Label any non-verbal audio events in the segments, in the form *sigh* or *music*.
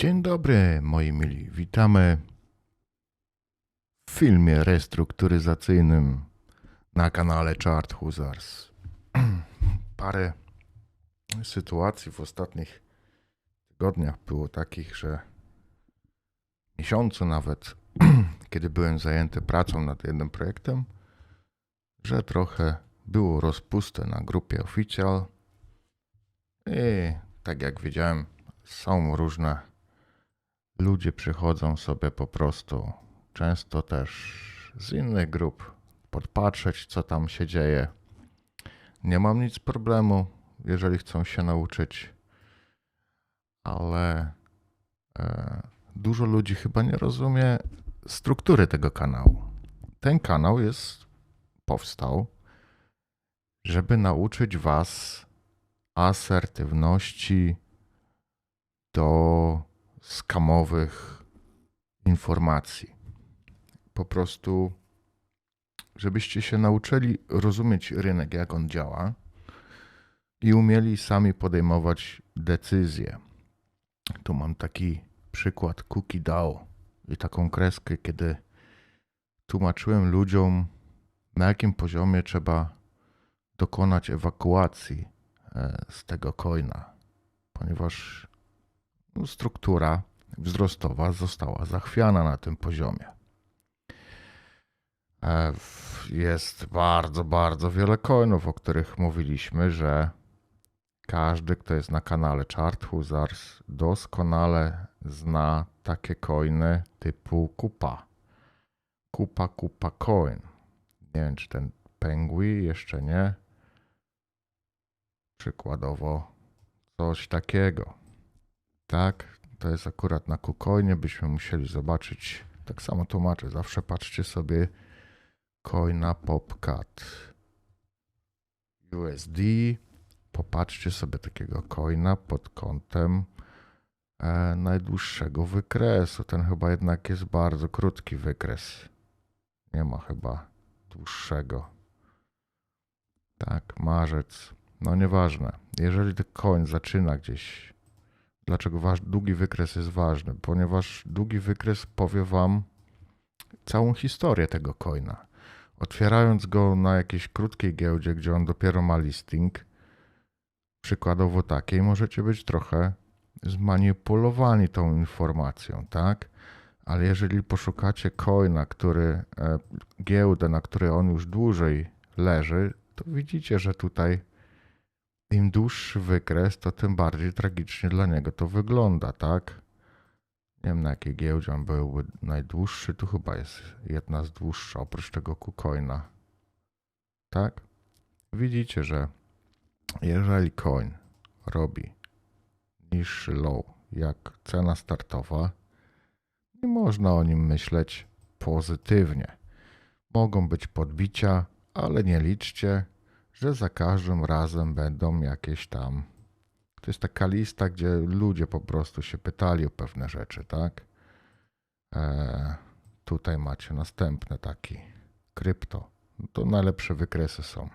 Dzień dobry, moi mili. Witamy w filmie restrukturyzacyjnym na kanale Chart Huzars. *clears throat* Parę sytuacji w ostatnich tygodniach było takich, że miesiącu nawet, *clears throat* kiedy byłem zajęty pracą nad jednym projektem, że trochę było rozpusty na grupie oficjal i tak jak wiedziałem, są różne ludzie przychodzą sobie po prostu, często też z innych grup, podpatrzeć, co tam się dzieje. Nie mam nic problemu, jeżeli chcą się nauczyć, ale e, dużo ludzi chyba nie rozumie struktury tego kanału. Ten kanał jest, powstał, żeby nauczyć Was asertywności do skamowych informacji. Po prostu, żebyście się nauczyli rozumieć rynek, jak on działa i umieli sami podejmować decyzje. Tu mam taki przykład Cookie DAO i taką kreskę, kiedy tłumaczyłem ludziom, na jakim poziomie trzeba dokonać ewakuacji e, z tego coina, ponieważ struktura wzrostowa została zachwiana na tym poziomie. E, jest bardzo, bardzo wiele coinów, o których mówiliśmy, że każdy, kto jest na kanale Chart Huzars, doskonale zna takie coiny typu kupa. Kupa, kupa coin. Nie wiem, czy ten Pengui jeszcze nie. Przykładowo coś takiego. Tak, to jest akurat na KuCoinie, byśmy musieli zobaczyć. Tak samo tłumaczę, zawsze patrzcie sobie coina PopCat USD. Popatrzcie sobie takiego coina pod kątem e, najdłuższego wykresu. Ten chyba jednak jest bardzo krótki wykres. Nie ma chyba dłuższego. Tak, marzec. No nieważne. Jeżeli ten coin zaczyna gdzieś Dlaczego wasz długi wykres jest ważny? Ponieważ długi wykres powie wam całą historię tego coina. Otwierając go na jakiejś krótkiej giełdzie, gdzie on dopiero ma listing, przykładowo takiej, możecie być trochę zmanipulowani tą informacją, tak? Ale jeżeli poszukacie coina, który, e, giełdę, na której on już dłużej leży, to widzicie, że tutaj im dłuższy wykres, to tym bardziej tragicznie dla niego to wygląda, tak? Nie wiem na jakiej giełdzie on byłby najdłuższy. Tu chyba jest jedna z dłuższych, oprócz tego KuCoina. Tak? Widzicie, że jeżeli coin robi niższy low jak cena startowa, nie można o nim myśleć pozytywnie. Mogą być podbicia, ale nie liczcie, że za każdym razem będą jakieś tam. To jest taka lista, gdzie ludzie po prostu się pytali o pewne rzeczy, tak? E, tutaj macie następny taki krypto. To najlepsze wykresy są.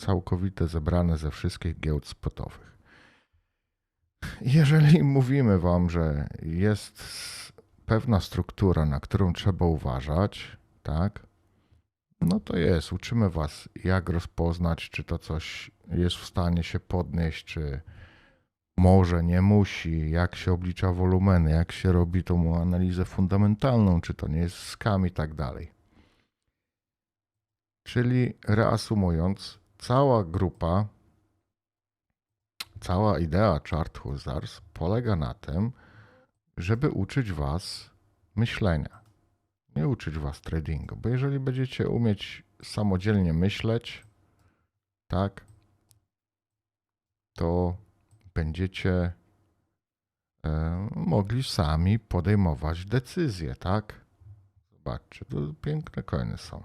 Całkowite zebrane ze wszystkich giełd spotowych. Jeżeli mówimy Wam, że jest pewna struktura, na którą trzeba uważać, tak? No to jest. Uczymy Was, jak rozpoznać, czy to coś jest w stanie się podnieść, czy może, nie musi, jak się oblicza wolumeny, jak się robi tą analizę fundamentalną, czy to nie jest skam i tak dalej. Czyli reasumując, cała grupa, cała idea Chart Huzars polega na tym, żeby uczyć Was myślenia nie uczyć was tradingu, bo jeżeli będziecie umieć samodzielnie myśleć, tak, to będziecie e, mogli sami podejmować decyzje, tak? Zobaczcie, tu piękne coiny są.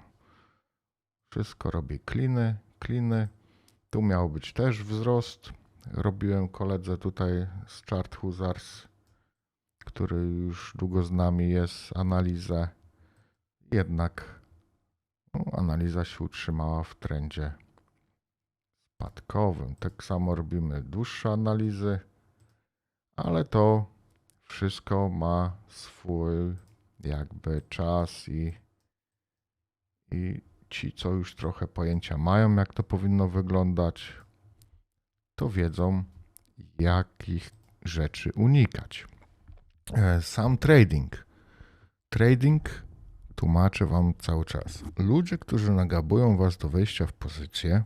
Wszystko robi kliny, kliny. Tu miał być też wzrost. Robiłem koledze tutaj z Chart Huzars, który już długo z nami jest, analizę jednak no, analiza się utrzymała w trendzie spadkowym. Tak samo robimy dłuższe analizy, ale to wszystko ma swój jakby czas i, i ci, co już trochę pojęcia mają, jak to powinno wyglądać, to wiedzą, jakich rzeczy unikać. E, Sam trading. Trading tłumaczę Wam cały czas. Ludzie, którzy nagabują Was do wejścia w pozycję,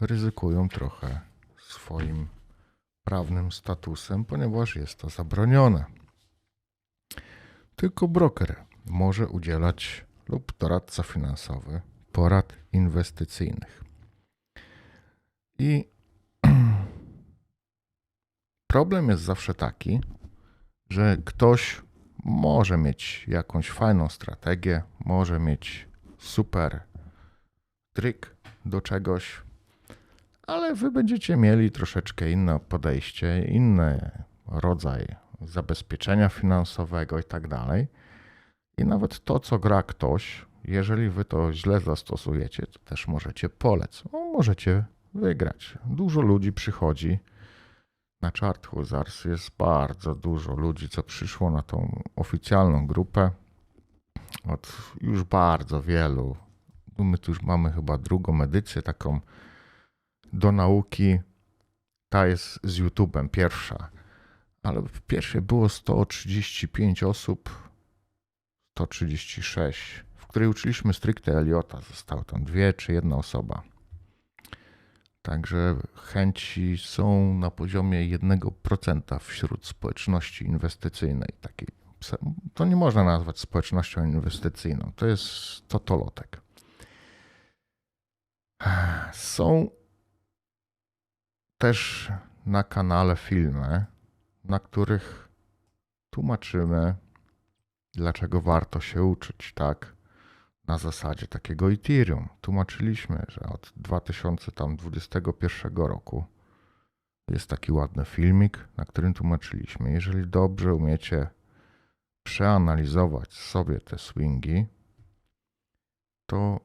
ryzykują trochę swoim prawnym statusem, ponieważ jest to zabronione. Tylko broker może udzielać lub doradca finansowy porad inwestycyjnych. I *clears throat* problem jest zawsze taki, że ktoś może mieć jakąś fajną strategię, może mieć super trik do czegoś, ale wy będziecie mieli troszeczkę inne podejście, inny rodzaj zabezpieczenia finansowego i tak dalej. I nawet to, co gra ktoś, jeżeli wy to źle zastosujecie, to też możecie polec. No, możecie wygrać. Dużo ludzi przychodzi na Chart Wizards. Jest bardzo dużo ludzi, co przyszło na tą oficjalną grupę. Od już bardzo wielu. My tu już mamy chyba drugą edycję taką do nauki. Ta jest z YouTube'em pierwsza. Ale w pierwszej było 135 osób, 136, w której uczyliśmy stricte Eliota. Została tam dwie czy jedna osoba. Także chęci są na poziomie 1% wśród społeczności inwestycyjnej. Takiej. To nie można nazwać społecznością inwestycyjną. To jest totolotek. Są też na kanale filmy, na których tłumaczymy, dlaczego warto się uczyć, tak? Na zasadzie takiego Ethereum. Tłumaczyliśmy, że od 2021 roku jest taki ładny filmik, na którym tłumaczyliśmy, jeżeli dobrze umiecie przeanalizować sobie te swingi, to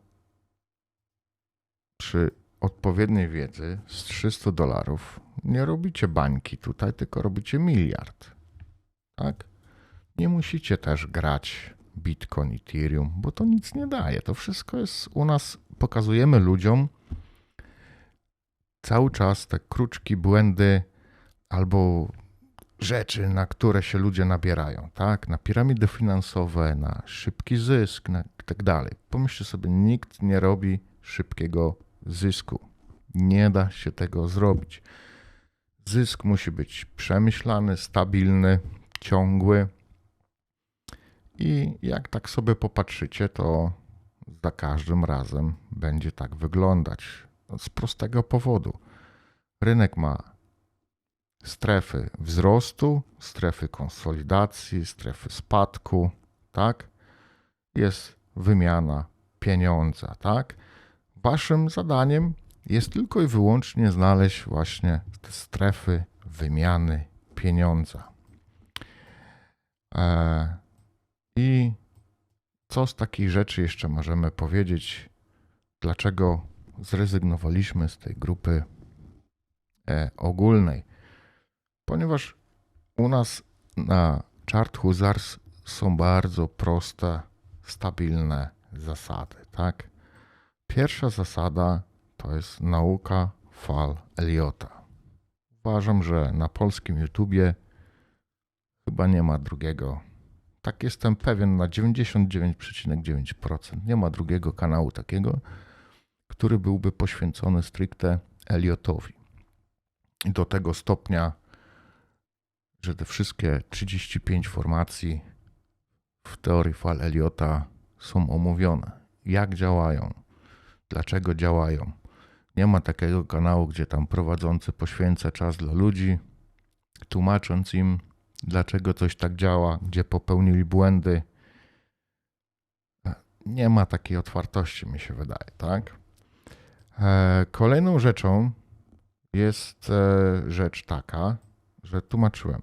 przy odpowiedniej wiedzy z 300 dolarów nie robicie bańki tutaj, tylko robicie miliard. Tak? Nie musicie też grać Bitcoin, Ethereum, bo to nic nie daje. To wszystko jest u nas, pokazujemy ludziom cały czas te kruczki, błędy albo rzeczy, na które się ludzie nabierają, tak? Na piramidy finansowe, na szybki zysk, na tak dalej. Pomyślcie sobie, nikt nie robi szybkiego zysku. Nie da się tego zrobić. Zysk musi być przemyślany, stabilny, ciągły. I jak tak sobie popatrzycie, to za każdym razem będzie tak wyglądać. Z prostego powodu. Rynek ma strefy wzrostu, strefy konsolidacji, strefy spadku, tak? Jest wymiana pieniądza, tak? Waszym zadaniem jest tylko i wyłącznie znaleźć właśnie te strefy wymiany pieniądza. E, co z takich rzeczy jeszcze możemy powiedzieć? Dlaczego zrezygnowaliśmy z tej grupy e, ogólnej? Ponieważ u nas na Chart Huzars są bardzo proste, stabilne zasady, tak? Pierwsza zasada to jest nauka fal Eliota. Uważam, że na polskim YouTubie chyba nie ma drugiego. Tak jestem pewien na 99,9%. Nie ma drugiego kanału takiego, który byłby poświęcony stricte Eliotowi. I do tego stopnia, że te wszystkie 35 formacji w teorii fal Eliota są omówione. Jak działają, dlaczego działają. Nie ma takiego kanału, gdzie tam prowadzący poświęca czas dla ludzi, tłumacząc im, dlaczego coś tak działa, gdzie popełnili błędy. Nie ma takiej otwartości, mi się wydaje, tak? E, kolejną rzeczą jest e, rzecz taka, że tłumaczyłem,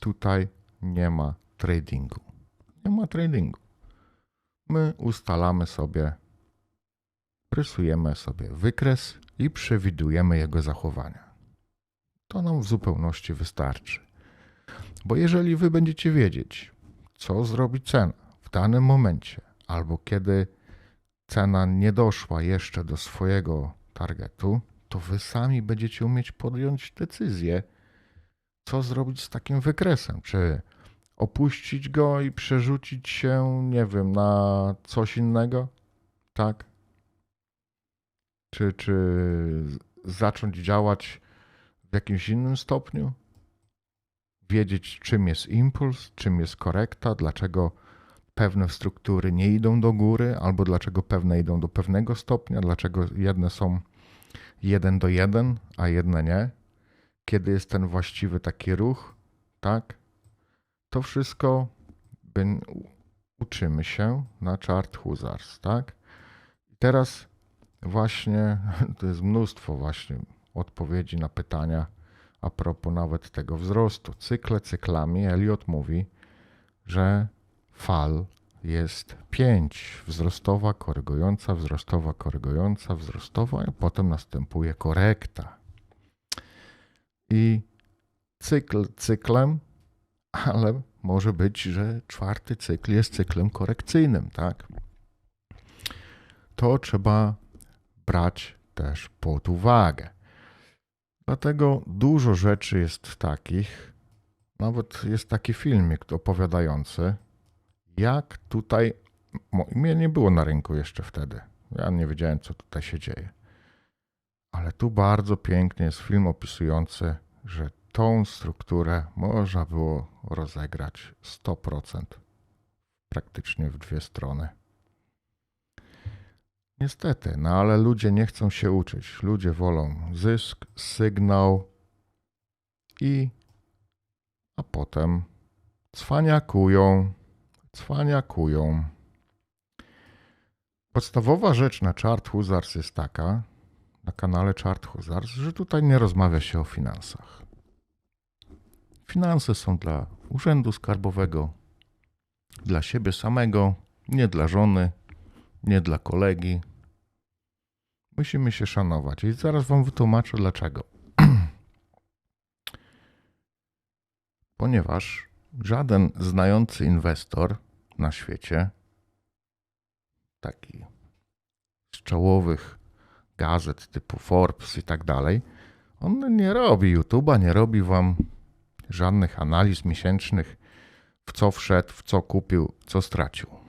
tutaj nie ma tradingu. Nie ma tradingu. My ustalamy sobie rysujemy sobie wykres i przewidujemy jego zachowania. To nam w zupełności wystarczy. Bo jeżeli wy będziecie wiedzieć, co zrobi cena w danym momencie, albo kiedy cena nie doszła jeszcze do swojego targetu, to wy sami będziecie umieć podjąć decyzję, co zrobić z takim wykresem. Czy opuścić go i przerzucić się, nie wiem, na coś innego? Tak? Czy, czy zacząć działać w jakimś innym stopniu? Wiedzieć, czym jest impuls, czym jest korekta, dlaczego pewne struktury nie idą do góry, albo dlaczego pewne idą do pewnego stopnia, dlaczego jedne są jeden do jeden, a jedne nie. Kiedy jest ten właściwy taki ruch, tak? To wszystko uczymy się na chart Huzars, tak? Teraz właśnie *laughs* to jest mnóstwo właśnie odpowiedzi na pytania a propos nawet tego wzrostu. Cykle cyklami Elliot mówi, że fal jest pięć. Wzrostowa, korygująca, wzrostowa, korygująca, wzrostowa, i potem następuje korekta. I cykl cyklem, ale może być, że czwarty cykl jest cyklem korekcyjnym, tak? To trzeba brać też pod uwagę. Dlatego dużo rzeczy jest takich, nawet jest taki filmik opowiadający, jak tutaj, mnie nie było na rynku jeszcze wtedy, ja nie wiedziałem, co tutaj się dzieje. Ale tu bardzo pięknie jest film opisujący, że tą strukturę można było rozegrać 100%, praktycznie w dwie strony. Niestety, no ale ludzie nie chcą się uczyć. Ludzie wolą zysk, sygnał i a potem cwaniakują, cwaniakują. Podstawowa rzecz na Chart Huzars jest taka, na kanale Chart Huzars, że tutaj nie rozmawia się o finansach. Finanse są dla urzędu skarbowego, dla siebie samego, nie dla żony, nie dla kolegi. Musimy się szanować i zaraz wam wytłumaczę dlaczego. *clears throat* Ponieważ żaden znający inwestor na świecie, taki z czołowych gazet typu Forbes i tak dalej, on nie robi YouTube'a, nie robi wam żadnych analiz miesięcznych, w co wszedł, w co kupił, co stracił.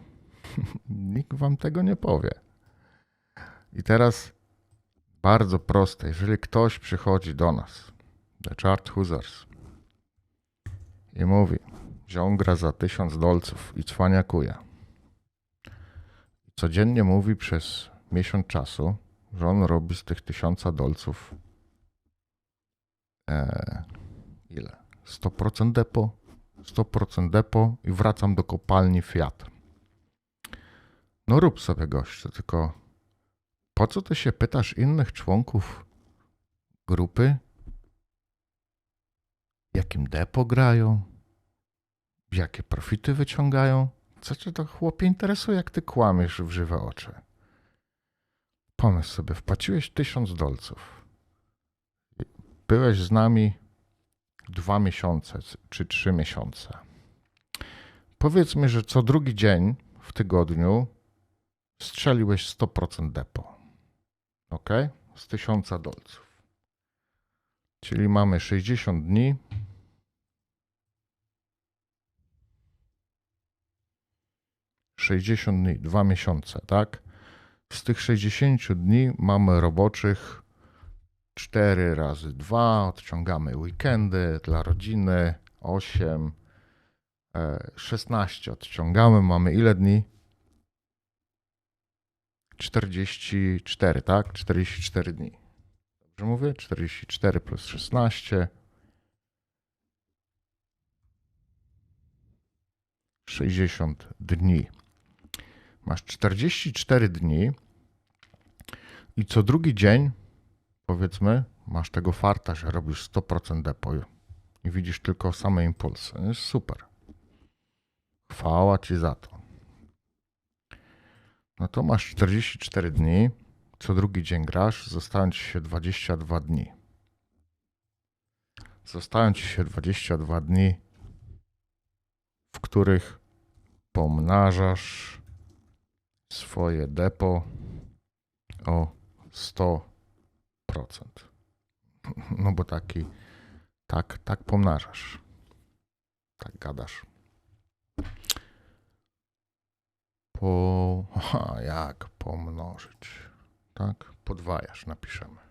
*laughs* Nikt wam tego nie powie. I teraz bardzo proste. Jeżeli ktoś przychodzi do nas, The Chart Huzars, i mówi, ziom gra za tysiąc dolców i cwaniakuje. Codziennie mówi przez miesiąc czasu, że on robi z tych tysiąca dolców e, ile? 100% depo, 100% depo i wracam do kopalni Fiat. No rób sobie gościu, tylko po co ty się pytasz innych członków grupy? Jakim depo grają? Jakie profity wyciągają? Co cię to chłopie interesuje, jak ty kłamiesz w żywe oczy? Pomyśl sobie, wpłaciłeś tysiąc dolców. Byłeś z nami dwa miesiące czy trzy miesiące. Powiedzmy, że co drugi dzień w tygodniu strzeliłeś 100% depo. Ok? Z 1000 dolców. Czyli mamy 60 dni. Sześćdziesiąt dni, dwa miesiące, tak? Z tych 60 dni mamy roboczych 4 razy 2, odciągamy weekendy dla rodziny, 8, e, 16 odciągamy, mamy ile dni? 44, tak? 44 dni. Dobrze mówię? 44 plus 16. 60 dni. Masz 44 dni i co drugi dzień, powiedzmy, masz tego farta, że robisz 100% depoju i widzisz tylko same impulsy. Super. Chwała ci za to. No to masz 44 dni, co drugi dzień grasz, zostają ci się 22 dni. Zostają ci się 22 dni których pomnażasz swoje depo o 100%. No bo taki, tak, tak pomnażasz. Tak gadasz. Po, aha, jak pomnożyć? Tak, podwajasz, napiszemy.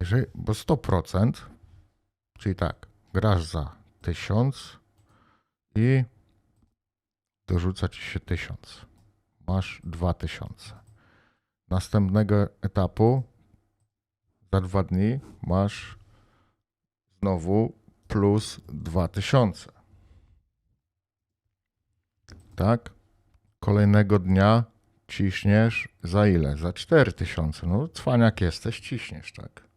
Jeżeli, bo 100%, czyli tak, grasz za 1000 i dorzuca ci się 1000. Masz 2000. Następnego etapu za dwa dni masz znowu plus 2000. Tak? Kolejnego dnia ciśniesz za ile? Za 4000. No, cwaniak jesteś, ciśniesz, tak?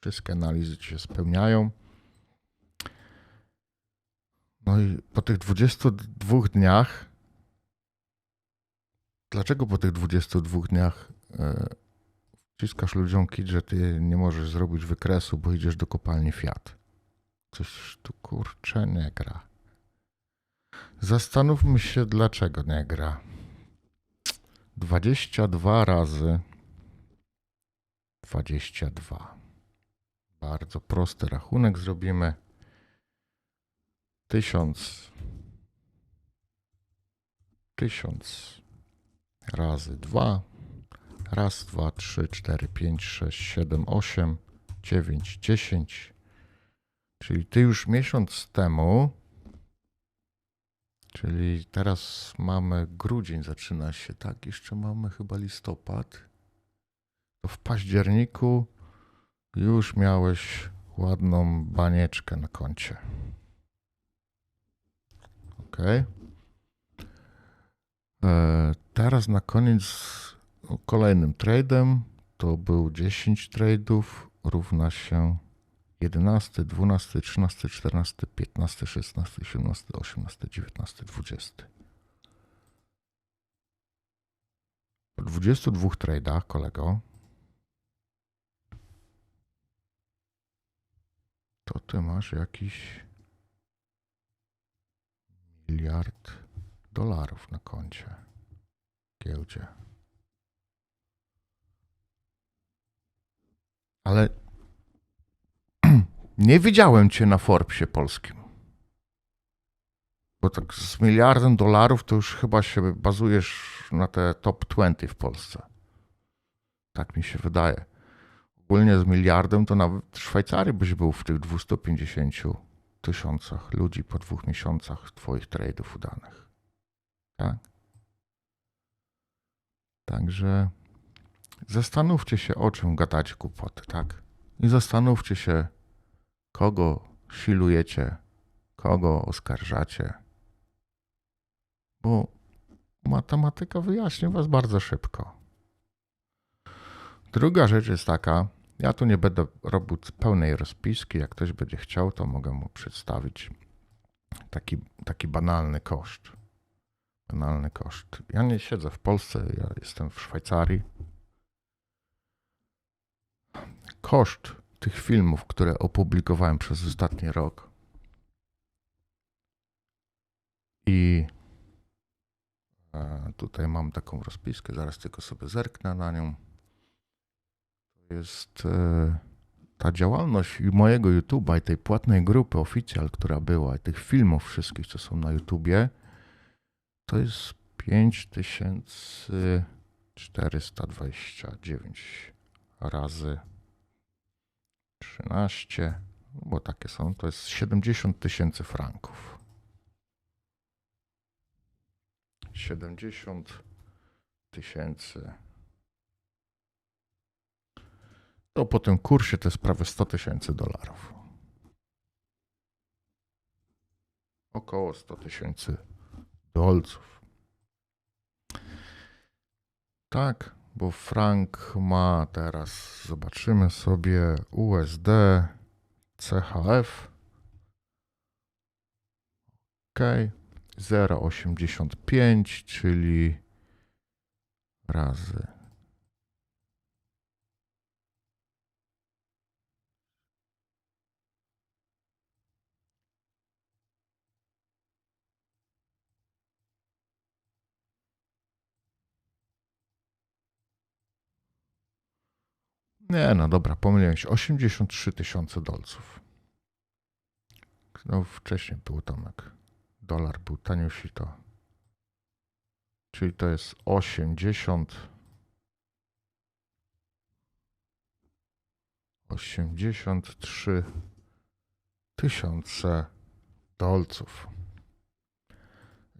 Wszystkie analizy ci się spełniają. No i po tych 22 dniach, dlaczego po tych 22 dniach e, wciskasz ludziom kit, że ty nie możesz zrobić wykresu, bo idziesz do kopalni Fiat? Coś tu kurczę nie gra. Zastanówmy się, dlaczego nie gra. 22 razy 22. Bardzo prosty rachunek zrobimy. 1000 1000 razy 2 raz, dwa, trzy, cztery, pięć, sześć, siedem, osiem, dziewięć, dziesięć. Czyli ty już miesiąc temu, czyli teraz mamy grudzień, zaczyna się, tak? Jeszcze mamy chyba listopad. To w październiku już miałeś ładną banieczkę na koncie. Ok. E, teraz na koniec no, kolejnym tradem to był 10 trade'ów równa się 11, 12, 13, 14, 15, 16, 17, 18, 19, 20. Po 22 trade'ach, kolego, to ty masz jakiś miliard dolarów na koncie giełdzie. Ale nie widziałem cię na Forbesie polskim. Bo tak z miliardem dolarów to już chyba się bazujesz na te top 20 w Polsce. Tak mi się wydaje. Ogólnie z miliardem to nawet w Szwajcarii byś był w tych 250 tysiącach ludzi po dwóch miesiącach twoich trade'ów udanych. Tak? Także zastanówcie się, o czym gadacie głupoty, tak? I zastanówcie się, kogo silujecie, kogo oskarżacie. Bo matematyka wyjaśni was bardzo szybko. Druga rzecz jest taka, ja tu nie będę robił pełnej rozpiski. Jak ktoś będzie chciał, to mogę mu przedstawić taki, taki banalny koszt. Banalny koszt. Ja nie siedzę w Polsce, ja jestem w Szwajcarii. Koszt tych filmów, które opublikowałem przez ostatni rok. I e, tutaj mam taką rozpiskę, zaraz tylko sobie zerknę na nią. Jest e, ta działalność mojego YouTube'a i tej płatnej grupy oficjal, która była, i tych filmów wszystkich, co są na YouTubie, to jest 5429 razy 13, bo takie są, to jest 70 tysięcy franków. 70 tysięcy to po tym kursie to jest prawie 100 tysięcy dolarów. Około 100 tysięcy dolców. Tak, bo frank ma teraz, zobaczymy sobie USD, CHF. Ok, 0,85, czyli razy Nie, no dobra, pomyliłem się. 83 tysiące dolców. No wcześniej było tam jak dolar był taniusi to. Czyli to jest 80 83 tysiące dolców.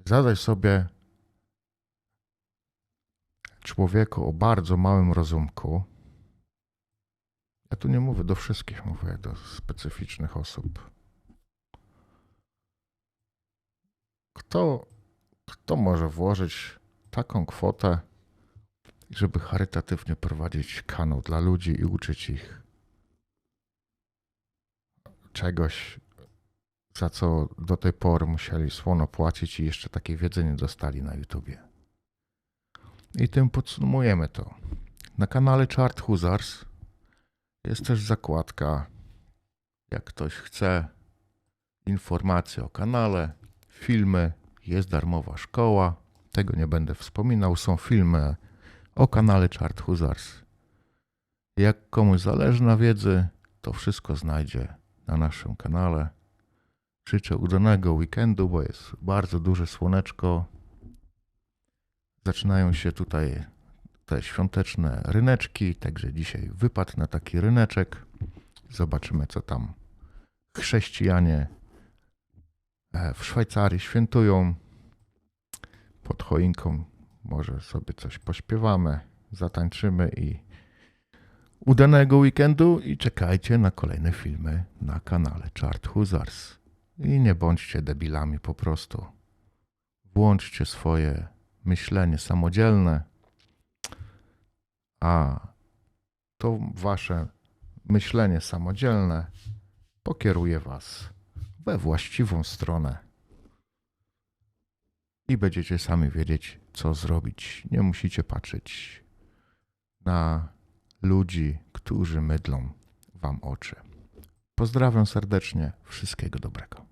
Zadaj sobie człowieku o bardzo małym rozumku. Ja tu nie mówię do wszystkich, mówię do specyficznych osób. Kto, kto może włożyć taką kwotę, żeby charytatywnie prowadzić kanał dla ludzi i uczyć ich czegoś, za co do tej pory musieli słono płacić i jeszcze takiej wiedzy nie dostali na YouTubie. I tym podsumujemy to. Na kanale Chart Huzars jest też zakładka, jak ktoś chce, informacje o kanale, filmy, jest darmowa szkoła. Tego nie będę wspominał. Są filmy o kanale Chart Huzars. Jak komuś zależy na wiedzy, to wszystko znajdzie na naszym kanale. Życzę udanego weekendu, bo jest bardzo duże słoneczko. Zaczynają się tutaj te świąteczne ryneczki, także dzisiaj wypad na taki ryneczek. Zobaczymy, co tam chrześcijanie e, w Szwajcarii świętują. Pod choinką może sobie coś pośpiewamy, zatańczymy i udanego weekendu i czekajcie na kolejne filmy na kanale Chart Huzars. I nie bądźcie debilami po prostu. Włączcie swoje myślenie samodzielne, a to wasze myślenie samodzielne pokieruje was we właściwą stronę i będziecie sami wiedzieć, co zrobić. Nie musicie patrzeć na ludzi, którzy mydlą wam oczy. Pozdrawiam serdecznie, wszystkiego dobrego.